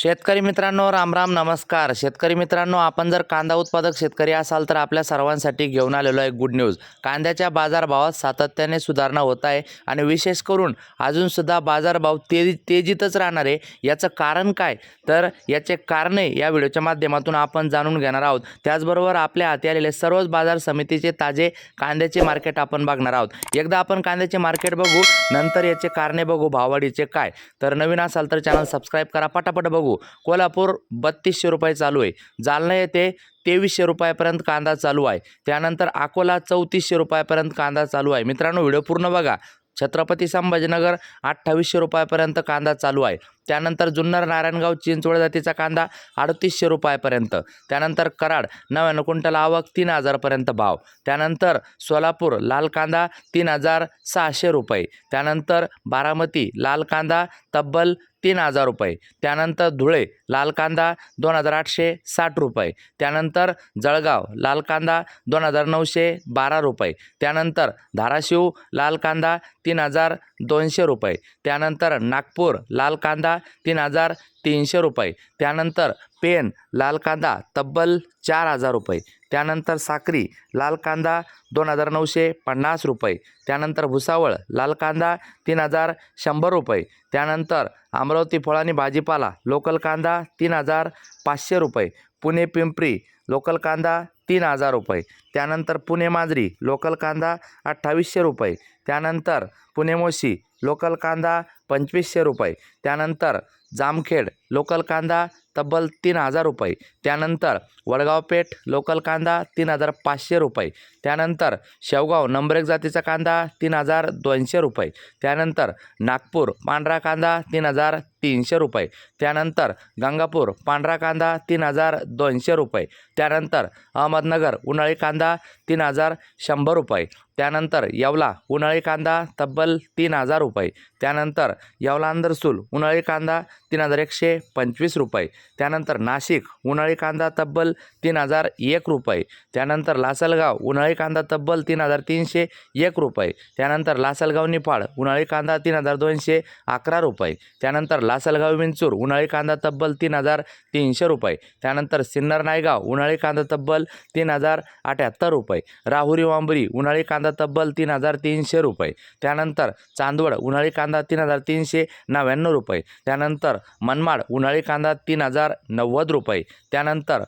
शेतकरी मित्रांनो राम राम नमस्कार. शेतकरी मित्रांनो आपण जर कांदा उत्पादक शेतकरी असाल तर आपल्या सर्वांसाठी घेऊन आलेलो आहे गुड न्यूज. कांद्याच्या बाजारभावात सातत्याने सुधारणा होत आहे आणि विशेष करून अजूनसुद्धा बाजारभाव तेजी तेजीतच राहणार आहे. याचं कारण काय? तर याचे कारणे या व्हिडिओच्या माध्यमातून आपण जाणून घेणार आहोत. त्याचबरोबर आपल्या हाती आलेले सर्वच बाजार समितीचे ताजे कांद्याचे मार्केट आपण बघणार आहोत. एकदा आपण कांद्याचे मार्केट बघू नंतर याचे कारणे बघू भाववाढीचे काय? तर नवीन असाल तर चॅनल सबस्क्राईब करा पटापट बघू. कोल्हापूर बत्तीसशे रुपये चालू आहे. जालना येथे तेवीसशे रुपयापर्यंत कांदा चालू आहे. त्यानंतर अकोला चौतीसशे रुपयापर्यंत कांदा चालू आहे. मित्रांनो व्हिडिओ पूर्ण बघा. छत्रपती संभाजीनगर अठ्ठावीसशे रुपयापर्यंत कांदा चालू आहे. त्यानंतर जुन्नर नारायणगाव चिंचवड जातीचा कांदा अडतीसशे रुपयापर्यंत. त्यानंतर कराड नव्याण्णव क्विंटल आवक तीन हजारपर्यंत भाव. त्यानंतर सोलापूर लाल कांदा तीन हजार सहाशे रुपये. त्यानंतर बारामती लाल कांदा तब्बल तीन हजार रुपये. त्यानंतर धुळे लाल कांदा दोन हजार आठशे साठ रुपये. त्यानंतर जळगाव लाल कांदा दोन हजार नऊशे बारा रुपये. त्यानंतर धाराशिव लाल कांदा तीन हजार दोनशे रुपये. त्यानंतर नागपूर लाल कांदा तीन हजार तीनशे रुपये. त्यानंतर पेन लाल कांदा तब्बल चार हजार रुपये. त्यानंतर साखरी लाल कांदा दोन हजार नऊशे पन्नास रुपये. त्यानंतर भुसावळ लाल कांदा तीन हजार शंभर रुपये. त्यानंतर अमरावती फळांनी भाजीपाला लोकल कांदा तीन हजार पाचशे रुपये. पुणे पिंपरी लोकल कांदा तीन हजार रुपये. त्यानंतर पुणे माजरी लोकल कांदा अठ्ठावीसशे रुपये. त्यानंतर पुणे मोशी लोकल कांदा पंचवीसशे रुपये. त्यानंतर जामखेड लोकल कांदा तब्बल तीन हजार रुपये. त्यानंतर वडगाव पेठ लोकल कांदा तीन हजार पाचशे रुपये. त्यानंतर शेवगाव नंबर एक जातीचा कांदा तीन हजार दोनशे रुपये. त्यानंतर नागपूर पांढरा कांदा तीन हजार तीनशे रुपये. त्यानंतर गंगापूर पांढरा कांदा तीन हजार दोनशे रुपये. त्यानंतर अहमदनगर उन्हाळी कांदा तीन हजार शंभर रुपये. त्यानंतर येवला उन्हाळी कांदा तब्बल तीन हजार रुपये. त्यानंतर येवला अंदरसूल उन्हाळी कांदा तीन हजार एकशे पंचवीस रुपये. त्यानंतर नाशिक उन्हाळी कांदा तब्बल तीन हजार एक रुपये. त्यानंतर लासलगाव उन्हाळी कांदा तब्बल तीन हजार तीनशे एक रुपये. त्यानंतर लासलगाव निफाड उन्हाळी कांदा तीन हजार दोनशे अकरा रुपये. त्यानंतर लासलगाव विंचूर उन्हाळी कांदा तब्बल तीन हजार तीनशे रुपये. त्यानंतर सिन्नर नायगाव उन्हाळी कांदा तब्बल तीन हजार अठ्याहत्तर रुपये. राहुरी वांबरी उन्हाळी कांदा तब्बल तीन हजार तीनशे रुपये. त्यानंतर चांदवड उन्हाळी कांदा तीन हजार तीनशे नव्याण्णव रुपये. त्यानंतर मनमाड उन्हाळी कांदा तीन हजार नव्वद रुपये. त्यानंतर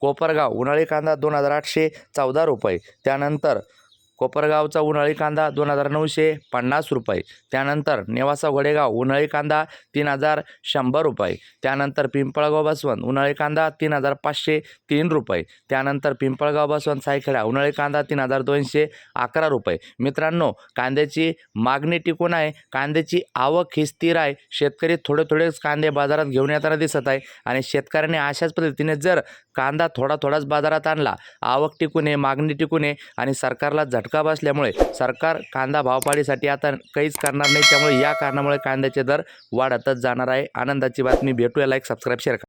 कोपरगाव उन्हाळी कांदा दोन हजार आठशे चौदा रुपये. त्यानंतर कोपरगावचा उन्हाळी कांदा दोन हजार नऊशे पन्नास रुपये. त्यानंतर नेवासा घोडेगाव उन्हाळी कांदा तीन हजार शंभर रुपये. त्यानंतर पिंपळगाव बसवंत उन्हाळी कांदा तीन हजार पाचशे तीन रुपये. त्यानंतर पिंपळगाव बसवंत सायखेडा उन्हाळी कांदा तीन हजार दोनशे अकरा रुपये. मित्रांनो कांद्याची मागणी टिकून आहे. कांद्याची आवक ही स्थिर आहे. शेतकरी थोडे थोडेच कांदे बाजारात घेऊन येताना दिसत आहे आणि शेतकऱ्यांनी अशाच पद्धतीने जर कांदा थोडा थोडाच बाजारात आणला. आवक टिकून आहे मागणी टिकून आहे आणि सरकारला झटका बसल्यामुळे सरकार कांदा भावपाडीसाठी आता काहीच करणार नाही. त्यामुळे या कारणामुळे कांद्याचे दर वाढतच जाणार आहे. आनंदाची बातमी. भेटूया. Like subscribe share